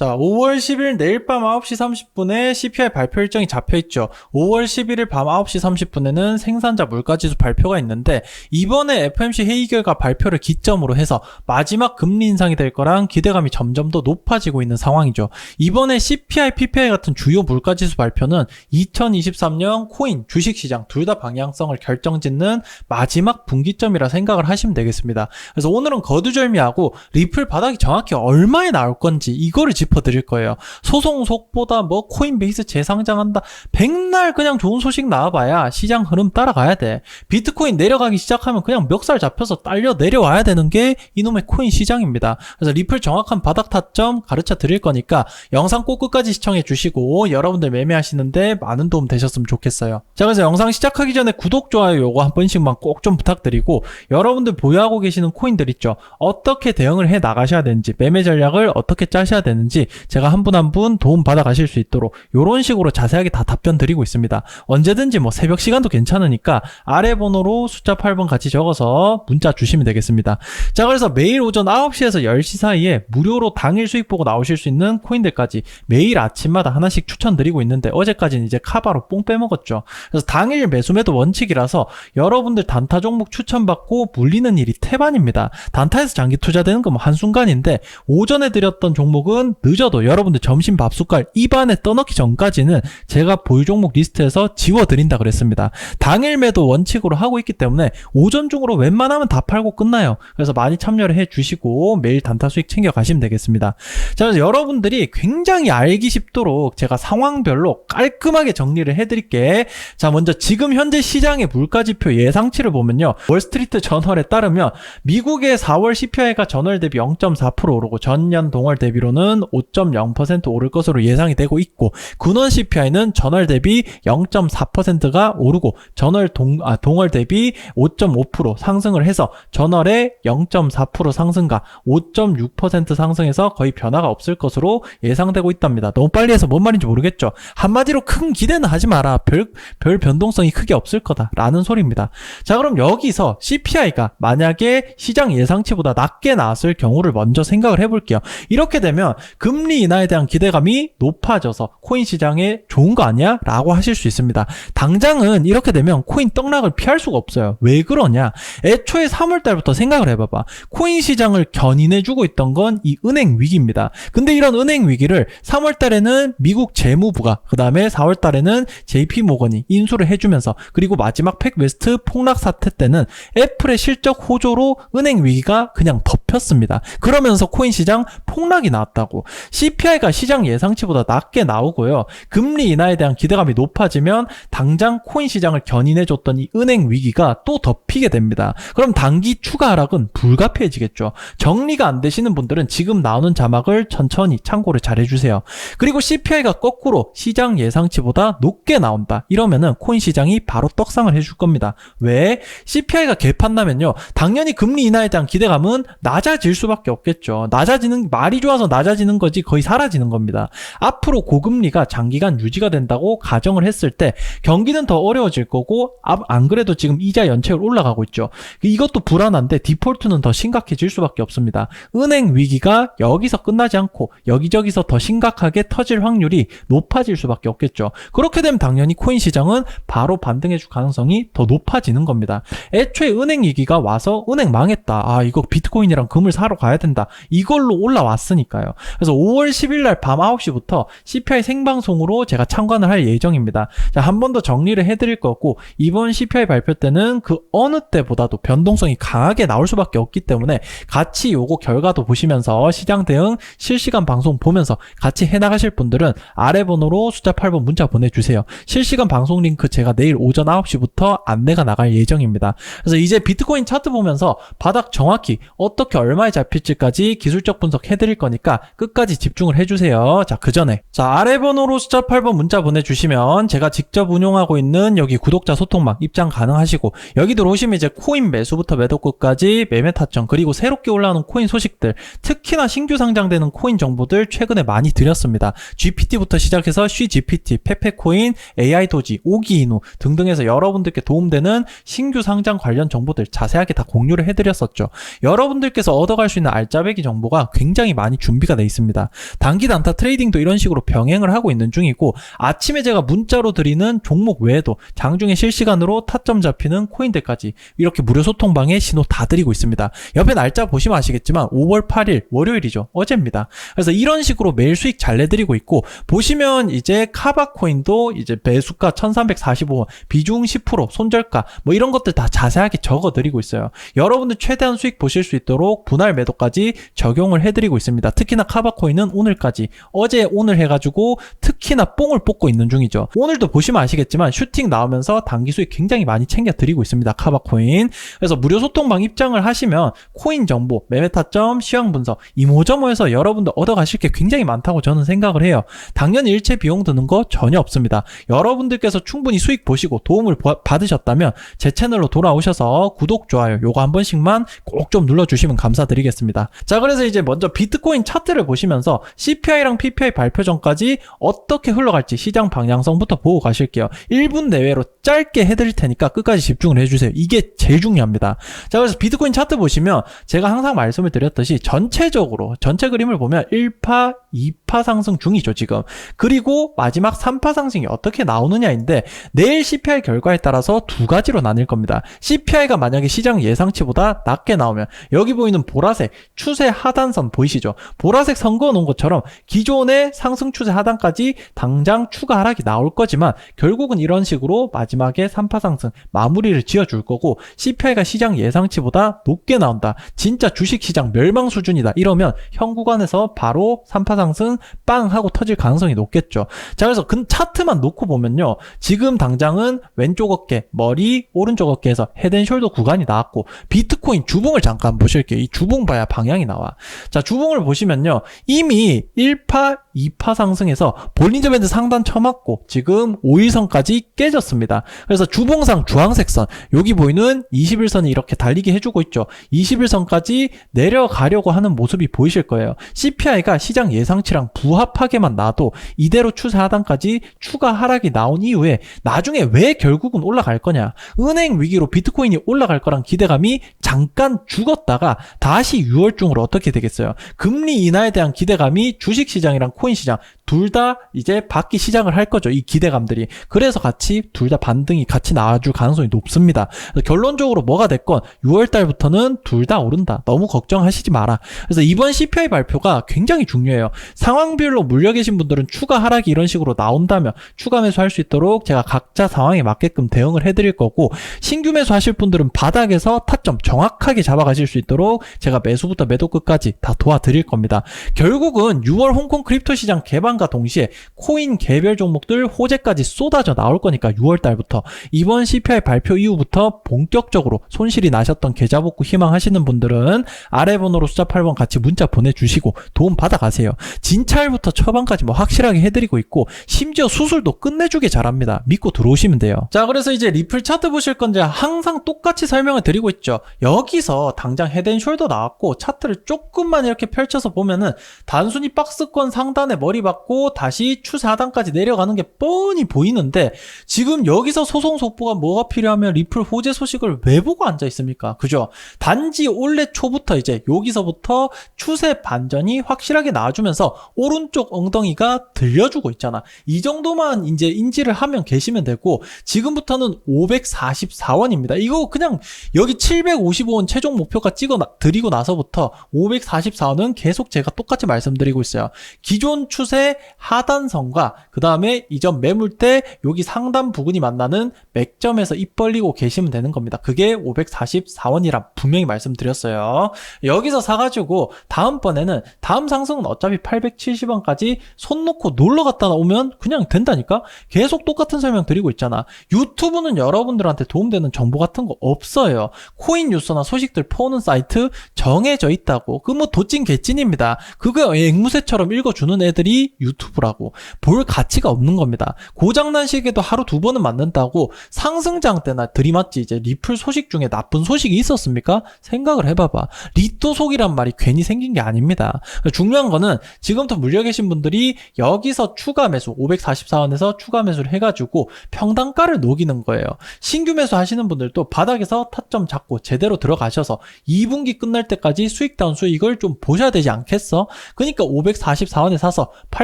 자, 5월 10일 내일 밤 9시 30분에 CPI 발표 일정이 잡혀 있죠. 5월 11일 밤 9시 30분에는 생산자 물가지수 발표가 있는데 이번에 FMC 회의 결과 발표를 기점으로 해서 마지막 금리 인상이 될 거랑 기대감이 점점 더 높아지고 있는 상황이죠. 이번에 CPI, PPI 같은 주요 물가지수 발표는 2023년 코인, 주식시장 둘 다 방향성을 결정짓는 마지막 분기점이라 생각을 하시면 되겠습니다. 그래서 오늘은 거두절미하고 리플 바닥이 정확히 얼마에 나올 건지 이거를 짚 어드릴 거예요. 소송 속보다 뭐 코인베이스 재상장한다. 백날 그냥 좋은 소식 나와봐야 시장 흐름 따라가야 돼. 비트코인 내려가기 시작하면 그냥 멱살 잡혀서 딸려 내려와야 되는 게 이놈의 코인 시장입니다. 그래서 리플 정확한 바닥 타점 가르쳐 드릴 거니까 영상 꼭 끝까지 시청해 주시고 여러분들 매매하시는데 많은 도움 되셨으면 좋겠어요. 자 그래서 영상 시작하기 전에 구독, 좋아요 요거 한 번씩만 꼭 좀 부탁드리고 여러분들 보유하고 계시는 코인들 있죠. 어떻게 대응을 해 나가셔야 되는지 매매 전략을 어떻게 짜셔야 되는지 제가 한 분 한 분 도움 받아 가실 수 있도록 이런 식으로 자세하게 다 답변 드리고 있습니다. 언제든지 뭐 새벽 시간도 괜찮으니까 아래 번호로 숫자 8번 같이 적어서 문자 주시면 되겠습니다. 자 그래서 매일 오전 9시에서 10시 사이에 무료로 당일 수익 보고 나오실 수 있는 코인들까지 매일 아침마다 하나씩 추천드리고 있는데 어제까지는 이제 카바로 뽕 빼먹었죠. 그래서 당일 매수매도 원칙이라서 여러분들 단타 종목 추천받고 물리는 일이 태반입니다. 단타에서 장기 투자되는 건 뭐 한순간인데 오전에 드렸던 종목은 늦어도 여러분들 점심 밥 숟갈 입안에 떠넣기 전까지는 제가 보유 종목 리스트에서 지워드린다 그랬습니다. 당일 매도 원칙으로 하고 있기 때문에 오전 중으로 웬만하면 다 팔고 끝나요. 그래서 많이 참여를 해 주시고 매일 단타 수익 챙겨 가시면 되겠습니다. 자, 그래서 여러분들이 굉장히 알기 쉽도록 제가 상황별로 깔끔하게 정리를 해드릴게. 자, 먼저 지금 현재 시장의 물가지표 예상치를 보면요. 월스트리트 저널에 따르면 미국의 4월 CPI가 전월 대비 0.4% 오르고 전년 동월 대비로는 5.0% 오를 것으로 예상이 되고 있고 군원 CPI는 전월 대비 0.4%가 오르고 전월 동, 아, 동월 대비 5.5% 상승을 해서 전월에 0.4% 상승과 5.6% 상승해서 거의 변화가 없을 것으로 예상되고 있답니다. 너무 빨리 해서 뭔 말인지 모르겠죠. 한마디로 큰 기대는 하지 마라. 별, 별 변동성이 크게 없을 거다 라는 소리입니다. 자, 그럼 여기서 CPI가 만약에 시장 예상치보다 낮게 나왔을 경우를 먼저 생각을 해볼게요. 이렇게 되면 금리 인하에 대한 기대감이 높아져서 코인 시장에 좋은 거 아니야? 라고 하실 수 있습니다. 당장은 이렇게 되면 코인 떡락을 피할 수가 없어요. 왜 그러냐? 애초에 3월 달부터 생각을 해봐봐. 코인 시장을 견인해주고 있던 건 이 은행 위기입니다. 근데 이런 은행 위기를 3월 달에는 미국 재무부가 그 다음에 4월 달에는 JP 모건이 인수를 해주면서 그리고 마지막 팩웨스트 폭락 사태 때는 애플의 실적 호조로 은행 위기가 그냥 덮였습니다. 그러면서 코인 시장 폭락이 나왔다고. CPI가 시장 예상치보다 낮게 나오고요. 금리 인하에 대한 기대감이 높아지면 당장 코인 시장을 견인해줬던 이 은행 위기가 또 덮이게 됩니다. 그럼 단기 추가 하락은 불가피해지겠죠. 정리가 안 되시는 분들은 지금 나오는 자막을 천천히 참고를 잘 해주세요. 그리고 CPI가 거꾸로 시장 예상치보다 높게 나온다. 이러면은 코인 시장이 바로 떡상을 해줄 겁니다. 왜? CPI가 개판나면요. 당연히 금리 인하에 대한 기대감은 낮아질 수밖에 없겠죠. 낮아지는, 말이 좋아서 낮아지는 거지 거의 사라지는 겁니다. 앞으로 고금리가 장기간 유지가 된다고 가정을 했을 때 경기는 더 어려워질 거고, 아- 안 그래도 지금 이자 연체율 올라 가고 있죠. 이것도 불안한데 디폴트는 더 심각해질 수밖에 없습니다. 은행 위기가 여기서 끝나지 않고 여기저기서 더 심각하게 터질 확률이 높아질 수밖에 없겠죠. 그렇게 되면 당연히 코인 시장은 바로 반등해 줄 가능성이 더 높아지는 겁니다. 애초에 은행 위기가 와서 은행 망했다. 아 이거 비트코인이랑 금을 사러 가야 된다. 이걸로 올라왔으니까요. 그래서 5월 10일 날 밤 9시부터 CPI 생방송으로 제가 참관을 할 예정입니다. 자, 한 번 더 정리를 해드릴 거고 이번 CPI 발표 때는 그 어느 때보다도 변동성이 강하게 나올 수밖에 없기 때문에 같이 요거 결과도 보시면서 시장 대응 실시간 방송 보면서 같이 해나가실 분들은 아래 번호로 숫자 8번 문자 보내주세요. 실시간 방송 링크 제가 내일 오전 9시부터 안내가 나갈 예정입니다. 그래서 이제 비트코인 차트 보면서 바닥 정확히 어떻게 얼마에 잡힐지까지 기술적 분석 해드릴 거니까 끝까지 집중을 해주세요. 자, 그 전에. 자, 아래 번호로 숫자 8번 문자 보내주시면 제가 직접 운용하고 있는 여기 구독자 소통망 입장 가능하시고 여기 들어오시 면 이제 코인 매수부터 매도끝까지 매매 타점 그리고 새롭게 올라오는 코인 소식들 특히나 신규 상장되는 코인 정보들 최근에 많이 드렸습니다. GPT부터 시작해서 쉬GPT, 페페코인, AI 도지, 오기이노 등등해서 여러분들께 도움되는 신규 상장 관련 정보들 자세하게 다 공유를 해드렸었죠. 여러분들께서 얻어갈 수 있는 알짜배기 정보가 굉장히 많이 준비가 돼. 있습니다. 단기 단타 트레이딩도 이런 식으로 병행을 하고 있는 중이고 아침에 제가 문자로 드리는 종목 외에도 장중에 실시간으로 타점 잡히는 코인들까지 이렇게 무료 소통방에 신호 다 드리고 있습니다. 옆에 날짜 보시면 아시겠지만 5월 8일 월요일이죠. 어제입니다. 그래서 이런 식으로 매일 수익 잘 내드리고 있고 보시면 이제 카바코인도 이제 매수가 1345원 비중 10% 손절가 뭐 이런 것들 다 자세하게 적어 드리고 있어요. 여러분들 최대한 수익 보실 수 있도록 분할 매도까지 적용을 해드리고 있습니다. 특히나 카바코인은 오늘까지 어제 오늘 해가지고 특히나 뽕을 뽑고 있는 중이죠. 오늘도 보시면 아시겠지만 슈팅 나오면서 단기 수익 굉장히 많이 챙겨 드리고 있습니다. 카바 코인. 그래서 무료 소통방 입장을 하시면 코인 정보, 매매 타점, 시황 분석, 이모저모에서 여러분들 얻어가실 게 굉장히 많다고 저는 생각을 해요. 당연히 일체 비용 드는 거 전혀 없습니다. 여러분들께서 충분히 수익 보시고 도움을 바- 받으셨다면 제 채널로 돌아오셔서 구독, 좋아요 요거 한 번씩만 꼭 좀 눌러주시면 감사드리겠습니다. 자 그래서 이제 먼저 비트코인 차트를 보시면서 CPI랑 PPI 발표 전까지 어떻게 흘러갈지 시장 방향성부터 보고 가실게요. 1분 내외로 짧게 해드릴 테니까 끝까지 집중을 해주세요. 이게 제일 중요합니다. 자 그래서 비트코인 차트 보시면 제가 항상 말씀을 드렸듯이 전체적으로 전체 그림을 보면 1파, 2파 상승 중이죠 지금. 그리고 마지막 3파 상승이 어떻게 나오느냐인데 내일 CPI 결과에 따라서 두 가지로 나뉠 겁니다. CPI가 만약에 시장 예상치보다 낮게 나오면 여기 보이는 보라색 추세 하단선 보이시죠? 보라색 선거 놓은 것처럼 기존의 상승 추세 하단까지 당장 추가 하락이 나올 거지만 결국은 이런 식으로 마지막에 3파 상승 마무리를 지어줄 거고 CPI가 시장 예상치보다 높게 나온다. 진짜 주식시장 멸망 수준이다. 이러면 현 구간에서 바로 3파 상승 빵 하고 터질 가능성이 높겠죠. 자 그래서 근 차트만 놓고 보면요. 지금 당장은 왼쪽 어깨, 머리, 오른쪽 어깨에서 헤드앤숄더 구간이 나왔고 비트코인 주봉을 잠깐 보실게요. 이 주봉 봐야 방향이 나와. 자 주봉을 보시면요. 이미 1파, 2파 상승해서 볼린저 밴드 상단 쳐맞고 지금 5일선까지 깨졌습니다. 그래서 주봉상 주황색 선 여기 보이는 21선이 이렇게 달리게 해주고 있죠. 21선까지 내려가려고 하는 모습이 보이실 거예요. CPI가 시장 예상치랑 부합하게만 나도 이대로 추세 하단까지 추가 하락이 나온 이후에 나중에 왜 결국은 올라갈 거냐. 은행 위기로 비트코인이 올라갈 거란 기대감이 잠깐 죽었다가 다시 6월 중으로 어떻게 되겠어요? 금리 인하에 대한 기대감이 주식 시장이랑 코인 시장 둘 다 이제 받기 시작을 할 거죠. 이 기대감들이. 그래서 같이 둘 다 반등이 같이 나와줄 가능성이 높습니다. 결론적으로 뭐가 됐건 6월 달부터는 둘 다 오른다. 너무 걱정하시지 마라. 그래서 이번 CPI 발표가 굉장히 중요해요. 상황별로 물려 계신 분들은 추가 하락이 이런 식으로 나온다면 추가 매수할 수 있도록 제가 각자 상황에 맞게끔 대응을 해드릴 거고 신규 매수 하실 분들은 바닥에서 타점 정확하게 잡아가실 수 있도록 제가 매수부터 매도 끝까지 다 도와드릴 겁니다. 결국은 6월 홍콩 크립토 시장 개방 과 동시에 코인 개별 종목들 호재까지 쏟아져 나올 거니까 6월 달부터 이번 CPI 발표 이후부터 본격적으로 손실이 나셨던 계좌 복구 희망하시는 분들은 아래 번호로 숫자 8번 같이 문자 보내주시고 도움 받아가세요. 진찰부터 처방까지 뭐 확실하게 해드리고 있고 심지어 수술도 끝내주게 잘합니다. 믿고 들어오시면 돼요. 자 그래서 이제 리플 차트 보실 건데 항상 똑같이 설명을 드리고 있죠. 여기서 당장 헤드앤숄더 나왔고 차트를 조금만 이렇게 펼쳐서 보면은 단순히 박스권 상단에 머리 박고 다시 추세 하단까지 내려가는 게 뻔히 보이는데 지금 여기서 소송 속보가 뭐가 필요하면 리플 호재 소식을 왜 보고 앉아 있습니까? 그죠? 단지 올해 초부터 이제 여기서부터 추세 반전이 확실하게 나와주면서 오른쪽 엉덩이가 들려주고 있잖아. 이 정도만 이제 인지를 하면 계시면 되고 지금부터는 544원입니다. 이거 그냥 여기 755원 최종 목표가 찍어 나- 드리고 나서부터 544원은 계속 제가 똑같이 말씀드리고 있어요. 기존 추세 하단선과 그 다음에 이전 매물대 여기 상단 부근이 만나는 맥점에서 입 벌리고 계시면 되는 겁니다. 그게 544원이라 분명히 말씀드렸어요. 여기서 사가지고 다음번에는 다음 상승은 어차피 870원까지 손 놓고 놀러 갔다 오면 그냥 된다니까? 계속 똑같은 설명 드리고 있잖아. 유튜브는 여러분들한테 도움되는 정보 같은 거 없어요. 코인 뉴스나 소식들 퍼오는 사이트 정해져 있다고. 그 뭐 도찐 개찐입니다. 그거 앵무새처럼 읽어주는 애들이 유튜브라고 볼 가치가 없는 겁니다. 고장난 시계도 하루 두 번은 맞는다고 상승장 때나 들이맞지 이제 리플 소식 중에 나쁜 소식이 있었습니까? 생각을 해봐봐. 리또 속이란 말이 괜히 생긴 게 아닙니다. 중요한 거는 지금부터 물려 계신 분들이 여기서 추가 매수 544원에서 추가 매수를 해가지고 평단가를 녹이는 거예요. 신규 매수 하시는 분들도 바닥에서 타점 잡고 제대로 들어가셔서 2분기 끝날 때까지 수익 다운 수익을 좀 보셔야 되지 않겠어? 그러니까 544원에 사서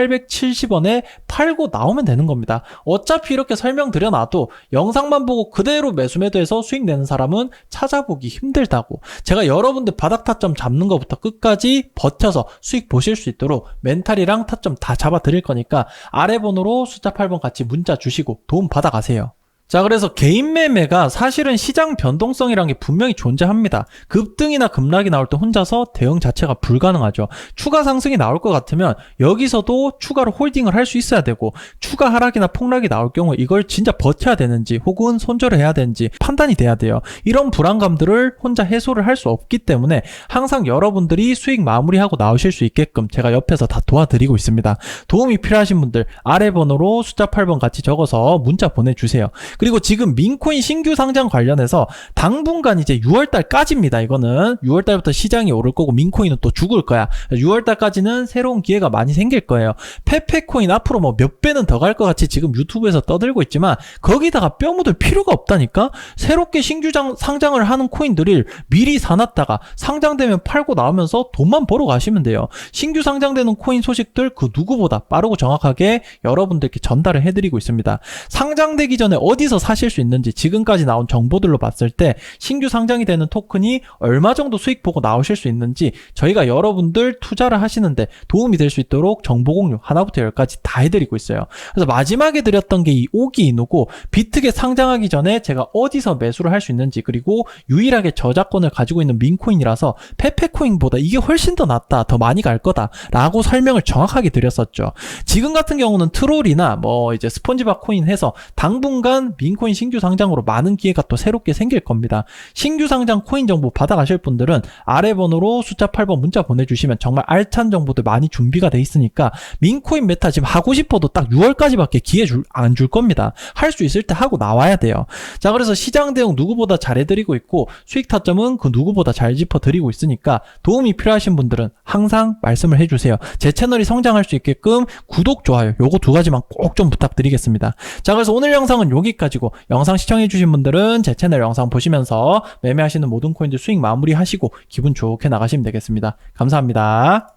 870원에 팔고 나오면 되는 겁니다. 어차피 이렇게 설명드려놔도 영상만 보고 그대로 매수 매도해서 수익 내는 사람은 찾아보기 힘들다고. 제가 여러분들 바닥 타점 잡는 것부터 끝까지 버텨서 수익 보실 수 있도록 멘탈이랑 타점 다 잡아 드릴 거니까 아래 번호로 숫자 8번 같이 문자 주시고 도움 받아 가세요. 자, 그래서 개인 매매가 사실은 시장 변동성이라는 게 분명히 존재합니다. 급등이나 급락이 나올 때 혼자서 대응 자체가 불가능하죠. 추가 상승이 나올 것 같으면 여기서도 추가로 홀딩을 할 수 있어야 되고 추가 하락이나 폭락이 나올 경우 이걸 진짜 버텨야 되는지 혹은 손절을 해야 되는지 판단이 돼야 돼요. 이런 불안감들을 혼자 해소를 할 수 없기 때문에 항상 여러분들이 수익 마무리하고 나오실 수 있게끔 제가 옆에서 다 도와드리고 있습니다. 도움이 필요하신 분들 아래 번호로 숫자 8번 같이 적어서 문자 보내주세요. 그리고 지금 민코인 신규 상장 관련해서 당분간 이제 6월달까지입니다. 이거는 6월달부터 시장이 오를 거고 민코인은 또 죽을 거야. 6월달까지는 새로운 기회가 많이 생길 거예요. 페페코인 앞으로 뭐 몇 배는 더 갈 것 같이 지금 유튜브에서 떠들고 있지만 거기다가 뼈 묻을 필요가 없다니까. 새롭게 신규 장, 상장을 하는 코인들을 미리 사놨다가 상장되면 팔고 나오면서 돈만 벌어 가시면 돼요. 신규 상장되는 코인 소식들 그 누구보다 빠르고 정확하게 여러분들께 전달을 해드리고 있습니다. 상장되기 전에 어디 서 사실 수 있는지 지금까지 나온 정보들로 봤을 때 신규 상장이 되는 토큰이 얼마 정도 수익 보고 나오실 수 있는지 저희가 여러분들 투자를 하시는데 도움이 될 수 있도록 정보 공유 하나부터 열까지 다 해드리고 있어요. 그래서 마지막에 드렸던 게 이 오기 이노고 비트게 상장하기 전에 제가 어디서 매수를 할 수 있는지 그리고 유일하게 저작권을 가지고 있는 민코인이라서 페페코인보다 이게 훨씬 더 낫다 더 많이 갈 거다 라고 설명을 정확하게 드렸었죠. 지금 같은 경우는 트롤이나 뭐 이제 스폰지밥 코인 해서 당분간 민코인 신규 상장으로 많은 기회가 또 새롭게 생길 겁니다. 신규 상장 코인 정보 받아가실 분들은 아래 번호로 숫자 8번 문자 보내주시면 정말 알찬 정보들 많이 준비가 돼 있으니까 민코인 메타 지금 하고 싶어도 딱 6월까지밖에 기회 안줄 겁니다. 할 수 있을 때 하고 나와야 돼요. 자 그래서 시장 대응 누구보다 잘해드리고 있고 수익 타점은 그 누구보다 잘 짚어드리고 있으니까 도움이 필요하신 분들은 항상 말씀을 해주세요. 제 채널이 성장할 수 있게끔 구독, 좋아요 요거 두 가지만 꼭 좀 부탁드리겠습니다. 자 그래서 오늘 영상은 여기까 지고 영상 시청해주신 분들은 제 채널 영상 보시면서 매매하시는 모든 코인들 수익 마무리하시고 기분 좋게 나가시면 되겠습니다. 감사합니다.